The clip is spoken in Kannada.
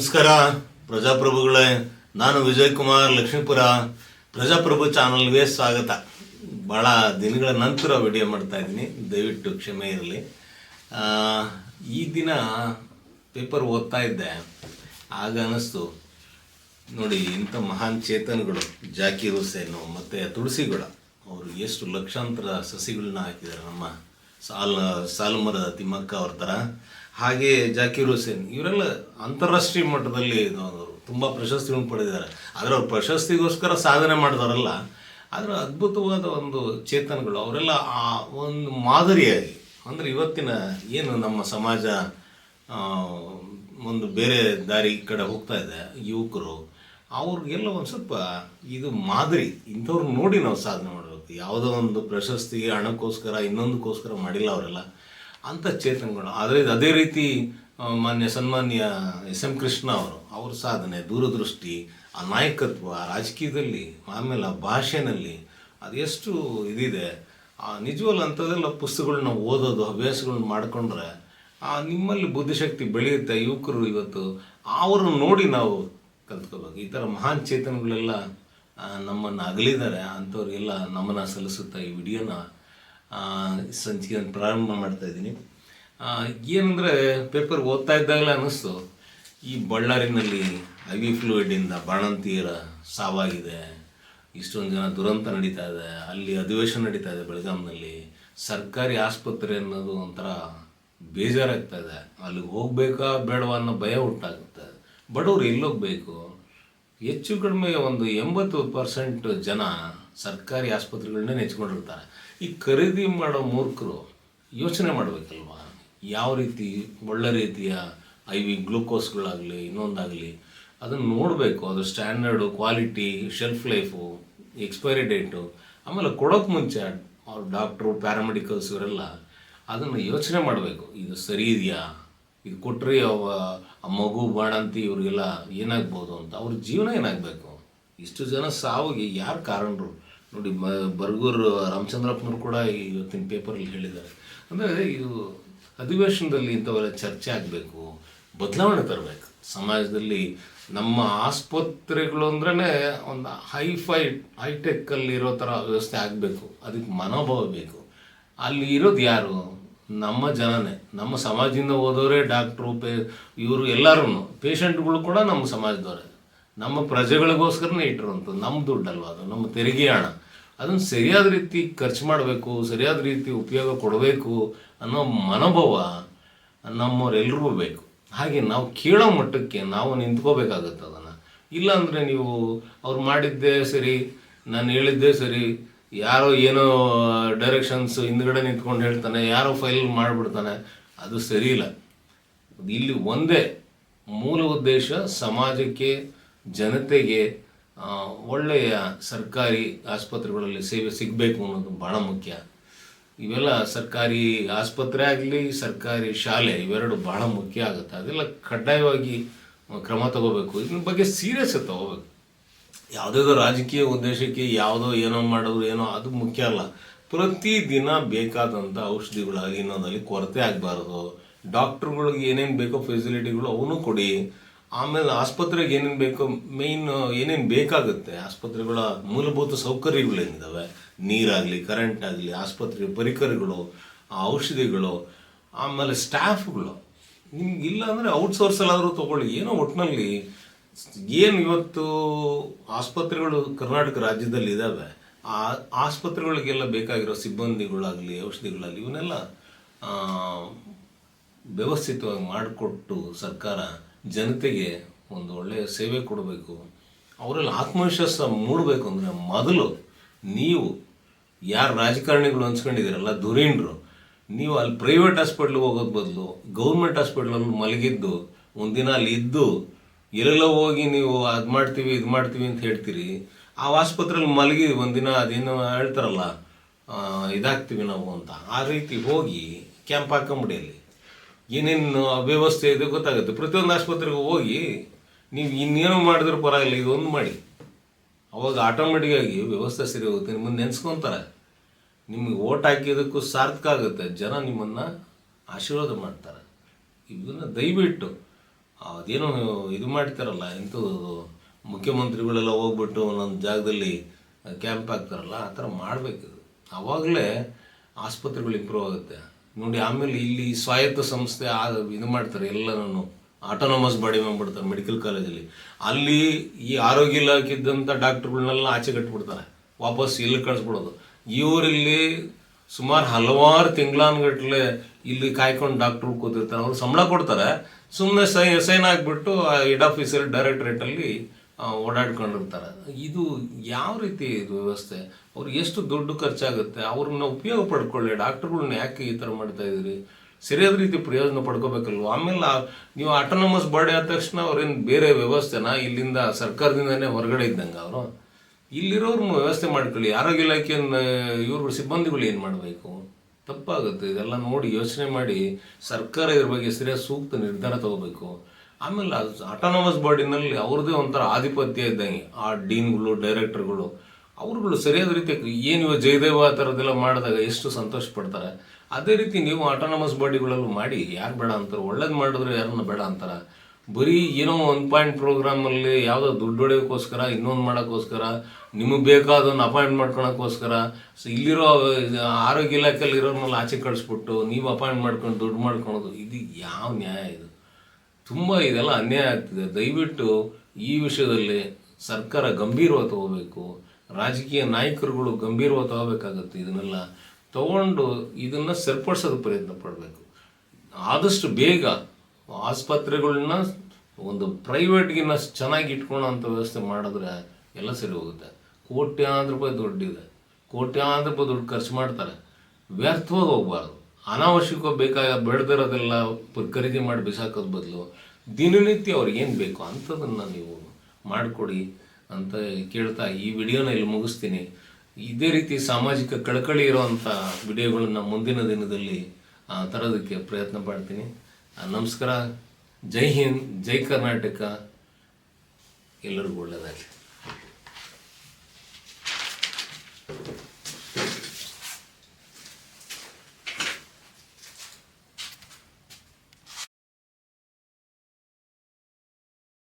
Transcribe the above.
ನಮಸ್ಕಾರ. ಪ್ರಜಾಪ್ರಭುಗಳೇ, ನಾನು ವಿಜಯ್ ಕುಮಾರ್ ಲಕ್ಷ್ಮೀಪುರ. ಪ್ರಜಾಪ್ರಭು ಚಾನಲ್ಗೆ ಸ್ವಾಗತ. ಭಾಳ ದಿನಗಳ ನಂತರ ವಿಡಿಯೋ ಮಾಡ್ತಾ ಇದ್ದೀನಿ. ದಯವಿಟ್ಟು ಕ್ಷಮೆ ಇರಲಿ. ಈ ದಿನ ಪೇಪರ್ ಓದ್ತಾ ಇದ್ದೆ. ಆಗ ಅನ್ನಿಸ್ತು ನೋಡಿ, ಇಂಥ ಮಹಾನ್ ಚೇತನಗಳು ಜಾಕೀರ್ ಹುಸೇನು ಮತ್ತು ತುಳಸಿಗೌಡ, ಅವರು ಎಷ್ಟು ಲಕ್ಷಾಂತರ ಸಸಿಗಳನ್ನ ಹಾಕಿದ್ದಾರೆ. ನಮ್ಮ ಸಾಲು, ಸಾಲುಮರದ ತಿಮ್ಮಕ್ಕ ಅವ್ರ ಥರ. ಹಾಗೆ ಜಾಕಿರ್ ಹುಸೇನ್, ಇವರೆಲ್ಲ ಅಂತಾರಾಷ್ಟ್ರೀಯ ಮಟ್ಟದಲ್ಲಿ ತುಂಬ ಪ್ರಶಸ್ತಿಗಳನ್ನು ಪಡೆದಿದ್ದಾರೆ. ಆದರೆ ಅವ್ರ ಪ್ರಶಸ್ತಿಗೋಸ್ಕರ ಸಾಧನೆ ಮಾಡಿದಾರಲ್ಲ ಆದರೆ ಅದ್ಭುತವಾದ ಒಂದು ಚೇತನಗಳು, ಅವರೆಲ್ಲ ಆ ಒಂದು ಮಾದರಿಯಾಗಿ, ಅಂದರೆ ಇವತ್ತಿನ ಏನು ನಮ್ಮ ಸಮಾಜ ಒಂದು ಬೇರೆ ದಾರಿ ಕಡೆ ಹೋಗ್ತಾ ಇದೆ, ಯುವಕರು, ಅವ್ರಿಗೆಲ್ಲ ಒಂದು ಸ್ವಲ್ಪ ಇದು ಮಾದರಿ ಇಂಥವ್ರು ನೋಡಿ ನಾವು ಸಾಧನೆ ಮಾಡಬೇಕು. ಯಾವುದೋ ಒಂದು ಪ್ರಶಸ್ತಿಗೆ ಹಣಕ್ಕೋಸ್ಕರ, ಇನ್ನೊಂದಕ್ಕೋಸ್ಕರ ಮಾಡಿಲ್ಲ ಅವರೆಲ್ಲ. ಅಂಥ ಚೇತನಗಳು ಆದರೆ ಇದು ಅದೇ ರೀತಿ ಮಾನ್ಯ ಸನ್ಮಾನ್ಯ ಎಸ್ ಎಂ ಕೃಷ್ಣ ಅವರು, ಅವ್ರ ಸಾಧನೆ, ದೂರದೃಷ್ಟಿ, ಆ ನಾಯಕತ್ವ ರಾಜಕೀಯದಲ್ಲಿ, ಆಮೇಲೆ ಆ ಭಾಷೆನಲ್ಲಿ ಅದೆಷ್ಟು ಇದಿದೆ. ಆ, ನಿಜವಲ್ಲ ಅಂಥದ್ದೆಲ್ಲ ಪುಸ್ತಕಗಳನ್ನ ಓದೋದು ಹವ್ಯಾಸಗಳನ್ನ ಮಾಡಿಕೊಂಡ್ರೆ, ಆ, ನಿಮ್ಮಲ್ಲಿ ಬುದ್ಧಿಶಕ್ತಿ ಬೆಳೆಯುತ್ತೆ, ಯುವಕರು ಇವತ್ತು. ಅವರನ್ನು ನೋಡಿ ನಾವು ಕಲ್ತ್ಕೋಬೇಕು. ಈ ಥರ ಮಹಾನ್ ಚೇತನಗಳೆಲ್ಲ ನಮ್ಮನ್ನು ಅಗಲಿದ್ದಾರೆ. ಅಂಥವ್ರಿಗೆಲ್ಲ ನಮನ ಸಲ್ಲಿಸುತ್ತಾ ಈ ವಿಡಿಯೋನ ಸಂಚಿಕೆ ಪ್ರಾರಂಭ ಮಾಡ್ತಾ ಇದ್ದೀನಿ. ಏನಂದರೆ ಪೇಪರ್ ಓದ್ತಾ ಇದ್ದಾಗಲೇ ಅನ್ನಿಸ್ತು. ಈ ಬಳ್ಳಾರಿನಲ್ಲಿ ಐವಿ ಫ್ಲೂಯಿಡಿಂದ ಬಾಣಂತಿಯರ ಸಾವಾಗಿದೆ. ಇಷ್ಟೊಂದು ಜನ ದುರಂತ ನಡೀತಾ ಇದೆ. ಅಲ್ಲಿ ಅಧಿವೇಶನ ನಡೀತಾ ಇದೆ ಬೆಳಗಾಂನಲ್ಲಿ. ಸರ್ಕಾರಿ ಆಸ್ಪತ್ರೆ ಅನ್ನೋದು ಒಂಥರ ಬೇಜಾರಾಗ್ತಾ ಇದೆ. ಅಲ್ಲಿಗೆ ಹೋಗಬೇಕಾ ಬೇಡವಾ ಅನ್ನೋ ಭಯ ಉಂಟಾಗುತ್ತೆ ಬಡವ್ರು ಎಲ್ಲೋಗ್ಬೇಕು. ಹೆಚ್ಚು ಕಡಿಮೆ ಒಂದು ಎಂಬತ್ತು ಪರ್ಸೆಂಟ್ ಜನ ಸರ್ಕಾರಿ ಆಸ್ಪತ್ರೆಗಳನ್ನೇ ನೆಚ್ಕೊಂಡಿರ್ತಾರೆ. ಈ ಖರೀದಿ ಮಾಡೋ ಮೂರ್ಖರು ಯೋಚನೆ ಮಾಡಬೇಕಲ್ವಾ? ಯಾವ ರೀತಿ ಒಳ್ಳೆ ರೀತಿಯ ಐ ವಿ ಗ್ಲುಕೋಸ್ಗಳಾಗಲಿ, ಇನ್ನೊಂದಾಗಲಿ, ಅದನ್ನು ನೋಡಬೇಕು. ಅದು standard quality shelf life expiry date ಆಮೇಲೆ ಕೊಡೋಕ್ಕೆ ಮುಂಚೆ ಅವ್ರು ಡಾಕ್ಟ್ರು ಪ್ಯಾರಾಮೆಡಿಕಲ್ಸ್ ಇವರೆಲ್ಲ ಅದನ್ನು ಯೋಚನೆ ಮಾಡಬೇಕು. ಇದು ಸರಿ ಇದೆಯಾ? ಇದು ಕೊಟ್ಟರೆ ಅವ, ಆ ಮಗು ಬಾಣಂತಿ ಇವರಿಗೆಲ್ಲ ಏನಾಗ್ಬೋದು ಅಂತ. ಅವ್ರ ಜೀವನ ಏನಾಗಬೇಕು? ಇಷ್ಟು ಜನ ಸಾವಿಗೆ ಯಾರು ಕಾರಣರು? ನೋಡಿ, ಮ, ಬರ್ಗೂರು ರಾಮಚಂದ್ರಪ್ಪನವ್ರು ಕೂಡ ಇವತ್ತಿನ ಪೇಪರಲ್ಲಿ ಹೇಳಿದ್ದಾರೆ. ಅಂದರೆ ಇದು ಅಧಿವೇಶನದಲ್ಲಿ ಇಂಥವೆಲ್ಲ ಚರ್ಚೆ ಆಗಬೇಕು, ಬದಲಾವಣೆ ತರಬೇಕು. ಸಮಾಜದಲ್ಲಿ ನಮ್ಮ ಆಸ್ಪತ್ರೆಗಳು ಅಂದ್ರೇ ಒಂದು ಹೈಫೈ ಹೈಟೆಕ್ಕಲ್ಲಿ ಇರೋ ಥರ ವ್ಯವಸ್ಥೆ ಆಗಬೇಕು. ಅದಕ್ಕೆ ಮನೋಭಾವ ಬೇಕು. ಅಲ್ಲಿ ಇರೋದು ಯಾರು? ನಮ್ಮ ಜನನೇ. ನಮ್ಮ ಸಮಾಜದಿಂದ ಹೋದವರೇ ಡಾಕ್ಟ್ರು, ಪೇ, ಇವರು ಎಲ್ಲರೂ ಪೇಷಂಟ್ಗಳು ಕೂಡ ನಮ್ಮ ಸಮಾಜದವರೇ. ನಮ್ಮ ಪ್ರಜೆಗಳಿಗೋಸ್ಕರನೇ ಇಟ್ಟಿರುವಂಥದ್ದು, ನಮ್ಮ ದುಡ್ಡಲ್ವ ಅದು, ನಮ್ಮ ತೆರಿಗೆ ಹಣ. ಅದನ್ನು ಸರಿಯಾದ ರೀತಿ ಖರ್ಚು ಮಾಡಬೇಕು, ಸರಿಯಾದ ರೀತಿ ಉಪಯೋಗ ಕೊಡಬೇಕು ಅನ್ನೋ ಮನೋಭಾವ ನಮ್ಮವರೆಲ್ರಿಗೂ ಬೇಕು. ಹಾಗೆ ನಾವು ಕೇಳೋ ಮಟ್ಟಕ್ಕೆ ನಾವು ನಿಂತ್ಕೋಬೇಕಾಗತ್ತೆ ಅದನ್ನು. ಇಲ್ಲಾಂದರೆ ನೀವು ಅವ್ರು ಮಾಡಿದ್ದೇ ಸರಿ, ನಾನು ಹೇಳಿದ್ದೇ ಸರಿ, ಯಾರೋ ಏನೋ ಡೈರೆಕ್ಷನ್ಸ್ ಹಿಂದ್ಗಡೆ ನಿಂತ್ಕೊಂಡು ಹೇಳ್ತಾನೆ, ಯಾರೋ ಫೈಲ್ ಮಾಡಿಬಿಡ್ತಾನೆ, ಅದು ಸರಿ ಇಲ್ಲ. ಇಲ್ಲಿ ಒಂದೇ ಮೂಲ ಉದ್ದೇಶ ಸಮಾಜಕ್ಕೆ ಜನತೆಗೆ ಒಳ್ಳೆಯ ಸರ್ಕಾರಿ ಆಸ್ಪತ್ರೆಗಳಲ್ಲಿ ಸೇವೆ ಸಿಗಬೇಕು ಅನ್ನೋದು ಭಾಳ ಮುಖ್ಯ. ಇವೆಲ್ಲ ಸರ್ಕಾರಿ ಆಸ್ಪತ್ರೆ ಆಗಲಿ, ಸರ್ಕಾರಿ ಶಾಲೆ ಇವೆರಡು ಭಾಳ ಮುಖ್ಯ ಆಗುತ್ತೆ. ಅದೆಲ್ಲ ಕಡ್ಡಾಯವಾಗಿ ಕ್ರಮ ತಗೋಬೇಕು. ಇದ್ರ ಬಗ್ಗೆ ಸೀರಿಯಸ್ ತಗೋಬೇಕು. ಯಾವುದೋ ರಾಜಕೀಯ ಉದ್ದೇಶಕ್ಕೆ ಯಾವುದೋ ಏನೋ ಮಾಡೋದು ಏನೋ, ಅದು ಮುಖ್ಯ ಅಲ್ಲ. ಪ್ರತಿದಿನ ಬೇಕಾದಂಥ ಔಷಧಿಗಳಾಗಲಿ ಇನ್ನೊಂದಲ್ಲಿ ಕೊರತೆ ಆಗಬಾರ್ದು. ಡಾಕ್ಟ್ರುಗಳಿಗೆ ಏನೇನು ಬೇಕೋ ಫೆಸಿಲಿಟಿಗಳು ಅವನು ಕೊಡಿ. ಆಮೇಲೆ ಆಸ್ಪತ್ರೆಗೆ ಏನೇನು ಬೇಕೋ ಮೇಯ್ನ್ ಏನೇನು ಬೇಕಾಗುತ್ತೆ, ಆಸ್ಪತ್ರೆಗಳ ಮೂಲಭೂತ ಸೌಕರ್ಯಗಳೇನಿದ್ದಾವೆ ನೀರಾಗಲಿ ಕರೆಂಟ್ ಆಗಲಿ, ಆಸ್ಪತ್ರೆ ಪರಿಕರಗಳು, ಔಷಧಿಗಳು, ಆಮೇಲೆ ಸ್ಟಾಫ್ಗಳು ನಿಮ್ಗೆ ಇಲ್ಲ ಅಂದರೆ ಔಟ್ಸೋರ್ಸ್ ಎಲ್ಲಾದರೂ ತೊಗೊಳ್ಳಿ. ಏನೋ ಒಟ್ಟಿನಲ್ಲಿ ಏನು ಇವತ್ತು ಆಸ್ಪತ್ರೆಗಳು ಕರ್ನಾಟಕ ರಾಜ್ಯದಲ್ಲಿ ಇದ್ದಾವೆ ಆ ಆಸ್ಪತ್ರೆಗಳಿಗೆಲ್ಲ ಬೇಕಾಗಿರೋ ಸಿಬ್ಬಂದಿಗಳಾಗಲಿ, ಔಷಧಿಗಳಾಗಲಿ, ಇವನ್ನೆಲ್ಲ ವ್ಯವಸ್ಥಿತವಾಗಿ ಮಾಡಿಕೊಟ್ಟು ಸರ್ಕಾರ ಜನತೆಗೆ ಒಂದು ಒಳ್ಳೆಯ ಸೇವೆ ಕೊಡಬೇಕು. ಅವರಲ್ಲಿ ಆತ್ಮವಿಶ್ವಾಸ ಮೂಡಬೇಕು ಅಂದರೆ ಮೊದಲು ನೀವು ಯಾರು ರಾಜಕಾರಣಿಗಳು ಅನ್ಸ್ಕೊಂಡಿದ್ದೀರಲ್ಲ ಧುರೀಣರು ನೀವು ಅಲ್ಲಿ ಪ್ರೈವೇಟ್ ಹಾಸ್ಪಿಟ್ಲಿಗೆ ಹೋಗೋದು ಬದಲು ಗೌರ್ಮೆಂಟ್ ಹಾಸ್ಪಿಟ್ಲಲ್ಲಿ ಮಲಗಿದ್ದು, ಒಂದಿನ ಅಲ್ಲಿ ಇದ್ದು, ಎಲ್ಲೆಲ್ಲ ಹೋಗಿ ನೀವು ಅದು ಮಾಡ್ತೀವಿ, ಇದು ಮಾಡ್ತೀವಿ ಅಂತ ಹೇಳ್ತೀರಿ, ಆ ಆಸ್ಪತ್ರೆಯಲ್ಲಿ ಮಲಗಿ ಒಂದಿನ ಅದೇನೋ ಹೇಳ್ತಾರಲ್ಲ ಇದಾಗ್ತೀವಿ ನಾವು ಅಂತ. ಆ ರೀತಿ ಹೋಗಿ ಕ್ಯಾಂಪ್ ಹಾಕೊಂಬಿಡಿ ಅಲ್ಲಿ. ಏನೇನು ಅವ್ಯವಸ್ಥೆ ಇದೆ ಗೊತ್ತಾಗುತ್ತೆ. ಪ್ರತಿಯೊಂದು ಆಸ್ಪತ್ರೆಗೆ ಹೋಗಿ ನೀವು ಇನ್ನೇನು ಮಾಡಿದ್ರು ಪರವಾಗಿಲ್ಲ, ಇದೊಂದು ಮಾಡಿ. ಅವಾಗ ಆಟೋಮೆಟಿಕ್ ಆಗಿ ವ್ಯವಸ್ಥೆ ಸರಿ ಹೋಗುತ್ತೆ. ನಿಮ್ಮನ್ನು ನೆನೆಸ್ಕೊತಾರೆ. ನಿಮಗೆ ಓಟ್ ಹಾಕಿದ್ದಕ್ಕೂ ಸಾರ್ಥಕ ಆಗುತ್ತೆ. ಜನ ನಿಮ್ಮನ್ನು ಆಶೀರ್ವಾದ ಮಾಡ್ತಾರೆ. ಇದನ್ನು ದಯವಿಟ್ಟು ಅದೇನೋ ಇದು ಮಾಡ್ತಾರಲ್ಲ ಇಂಥದ್ದು ಮುಖ್ಯಮಂತ್ರಿಗಳೆಲ್ಲ ಹೋಗ್ಬಿಟ್ಟು ಒಂದೊಂದು ಜಾಗದಲ್ಲಿ ಕ್ಯಾಂಪ್ ಹಾಕ್ತಾರಲ್ಲ, ಆ ಥರ ಮಾಡಬೇಕು. ಆವಾಗಲೇ ಆಸ್ಪತ್ರೆಗಳು ಇಂಪ್ರೂವ್ ಆಗುತ್ತೆ. ನೋಡಿ, ಆಮೇಲೆ ಇಲ್ಲಿ ಸ್ವಾಯತ್ತ ಸಂಸ್ಥೆ ಇದು ಮಾಡ್ತಾರೆ ಎಲ್ಲನೂ ಆಟೋನಮಸ್ ಬಾಡಿ ಮಾಡ್ಬಿಡ್ತಾರೆ ಮೆಡಿಕಲ್ ಕಾಲೇಜಲ್ಲಿ ಅಲ್ಲಿ. ಈ ಆರೋಗ್ಯ ಇಲಾಖೆ ಇದ್ದಂಥ ಡಾಕ್ಟ್ರುಗಳನ್ನೆಲ್ಲ ಆಚೆ ಕಟ್ಬಿಡ್ತಾರೆ, ವಾಪಸ್ ಇಲ್ಲಿ ಕಳಿಸ್ಬಿಡೋದು. ಇವರಿಲ್ಲಿ ಸುಮಾರು ಹಲವಾರು ತಿಂಗಳಾನ್ಗಟ್ಲೆ ಇಲ್ಲಿ ಕಾಯ್ಕೊಂಡು ಡಾಕ್ಟ್ರು ಕೂತಿರ್ತಾರೆ, ಅವ್ರು ಸಂಬಳ ಕೊಡ್ತಾರೆ. ಸುಮ್ಮನೆ ಸೈನ್ ಸೈನ್ ಹಾಕ್ಬಿಟ್ಟು ಆ ಹೆಡ್ ಆಫೀಸರ್ ಡೈರೆಕ್ಟ್ರೇಟಲ್ಲಿ ಓಡಾಡ್ಕೊಂಡಿರ್ತಾರೆ. ಇದು ಯಾವ ರೀತಿ ಇದು ವ್ಯವಸ್ಥೆ? ಅವ್ರಿಗೆ ಎಷ್ಟು ದುಡ್ಡು ಖರ್ಚಾಗುತ್ತೆ? ಅವ್ರನ್ನ ಉಪಯೋಗ ಪಡ್ಕೊಳ್ಳಿ. ಡಾಕ್ಟರ್ಗಳನ್ನ ಯಾಕೆ ಈ ಥರ ಮಾಡ್ತಾ ಇದ್ದೀರಿ? ಸರಿಯಾದ ರೀತಿ ಪ್ರಯೋಜನ ಪಡ್ಕೋಬೇಕಲ್ವ? ಆಮೇಲೆ ನೀವು ಆಟೋನಮಸ್ ಬಾಡಿ ಆದ ತಕ್ಷಣ ಅವ್ರೇನು ಬೇರೆ ವ್ಯವಸ್ಥೆನ? ಇಲ್ಲಿಂದ ಸರ್ಕಾರದಿಂದನೇ ಹೊರಗಡೆ ಇದ್ದಂಗೆ ಅವರು? ಇಲ್ಲಿರೋರು ವ್ಯವಸ್ಥೆ ಮಾಡ್ಕೊಳ್ಳಿ. ಆರೋಗ್ಯ ಇಲಾಖೆಯನ್ನು, ಇವರು ಸಿಬ್ಬಂದಿಗಳು ಏನು ಮಾಡಬೇಕು? ತಪ್ಪಾಗುತ್ತೆ. ಇದೆಲ್ಲ ನೋಡಿ ಯೋಚನೆ ಮಾಡಿ ಸರ್ಕಾರ ಇದ್ರ ಬಗ್ಗೆ ಸರಿಯಾದ ಸೂಕ್ತ ನಿರ್ಧಾರ ತಗೋಬೇಕು. ಆಮೇಲೆ ಆಟೋನಮಸ್ ಬಾಡಿನಲ್ಲಿ ಅವ್ರದ್ದೇ ಒಂಥರ ಆಧಿಪತ್ಯ ಇದ್ದಂಗೆ. ಆ ಡೀನ್ಗಳು, ಡೈರೆಕ್ಟರ್ಗಳು, ಅವ್ರುಗಳು ಸರಿಯಾದ ರೀತಿ ಏನು ಇವಾಗ ಜಯದೇವ ಆ ಥರದ್ದೆಲ್ಲ ಮಾಡಿದಾಗ ಎಷ್ಟು ಸಂತೋಷ ಪಡ್ತಾರೆ ಅದೇ ರೀತಿ ನೀವು ಆಟೋನಮಸ್ ಬಾಡಿಗಳಲ್ಲೂ ಮಾಡಿ, ಯಾರು ಬೇಡ ಅಂತಾರೆ, ಒಳ್ಳೇದು ಮಾಡಿದ್ರೆ ಯಾರನ್ನ ಬೇಡ ಅಂತಾರೆ. ಬರೀ ಏನೋ ಒನ್ ಪಾಯಿಂಟ್ ಪ್ರೋಗ್ರಾಮಲ್ಲಿ ಯಾವುದೋ ದುಡ್ಡು ಹೊಡೆಯೋಕ್ಕೋಸ್ಕರ, ಇನ್ನೊಂದು ಮಾಡೋಕ್ಕೋಸ್ಕರ, ನಿಮಗೆ ಬೇಕಾದೊಂದು ಅಪಾಯಿಂಟ್ ಮಾಡ್ಕೊಳಕ್ಕೋಸ್ಕರ, ಸೊ ಇಲ್ಲಿರೋ, ಆರೋಗ್ಯ ಇಲಾಖೆಯಲ್ಲಿ ಇರೋರ್ನೆಲ್ಲ ಆಚೆ ಕಳಿಸ್ಬಿಟ್ಟು, ನೀವು ಅಪಾಯಿಂಟ್ ಮಾಡ್ಕೊಂಡು ದುಡ್ಡು ಮಾಡ್ಕೊಳೋದು, ಇದು ಯಾವ ನ್ಯಾಯ ಇದು? ತುಂಬ ಇದೆಲ್ಲ ಅನ್ಯಾಯ ಆಗ್ತಿದೆ. ದಯವಿಟ್ಟು ಈ ವಿಷಯದಲ್ಲಿ ಸರ್ಕಾರ ಗಂಭೀರವಾಗಿ ತಗೋಬೇಕು. ರಾಜಕೀಯ ನಾಯಕರುಗಳು ಗಂಭೀರವಾಗಿ ತಗೋಬೇಕಾಗತ್ತೆ ಇದನ್ನೆಲ್ಲ. ತಗೊಂಡು ಇದನ್ನು ಸರಿಪಡಿಸೋದು ಪ್ರಯತ್ನ ಪಡಬೇಕು. ಆದಷ್ಟು ಬೇಗ ಆಸ್ಪತ್ರೆಗಳನ್ನ ಒಂದು ಪ್ರೈವೇಟ್ಗಿನ್ನ ಚೆನ್ನಾಗಿ ಇಟ್ಕೊಳ್ಳೋಂಥ ವ್ಯವಸ್ಥೆ ಮಾಡಿದ್ರೆ ಎಲ್ಲ ಸರಿ ಹೋಗುತ್ತೆ. ಕೋಟ್ಯಾಂತರ ರೂಪಾಯಿ ದುಡ್ಡಿದೆ. ಕೋಟ್ಯಾಂತರ ರೂಪಾಯಿ ದುಡ್ಡು ಖರ್ಚು ಮಾಡ್ತಾರೆ. ವ್ಯರ್ಥವಾಗಿ ಹೋಗ್ಬಾರ್ದು. ಅನಾವಶ್ಯಕ ಬೇಕಾಗ ಬೆಳೆದಿರೋದೆಲ್ಲ ಖರೀದಿ ಮಾಡಿ ಬಿಸಾಕೋದ್ ಬದಲು ದಿನನಿತ್ಯ ಅವ್ರಿಗೇನು ಬೇಕು ಅಂಥದನ್ನು ನೀವು ಮಾಡಿಕೊಡಿ ಅಂತ ಕೇಳ್ತಾ ಈ ವಿಡಿಯೋನ ಇಲ್ಲಿ ಮುಗಿಸ್ತೀನಿ. ಇದೇ ರೀತಿ ಸಾಮಾಜಿಕ ಕಳಕಳಿ ಇರೋವಂಥ ವಿಡಿಯೋಗಳನ್ನು ಮುಂದಿನ ದಿನದಲ್ಲಿ ತರೋದಕ್ಕೆ ಪ್ರಯತ್ನ ಪಡ್ತೀನಿ ನಮಸ್ಕಾರ. ಜೈ ಹಿಂದ್, ಜೈ ಕರ್ನಾಟಕ. ಎಲ್ಲರಿಗೂ ಒಳ್ಳೆಯದಾಗಲಿ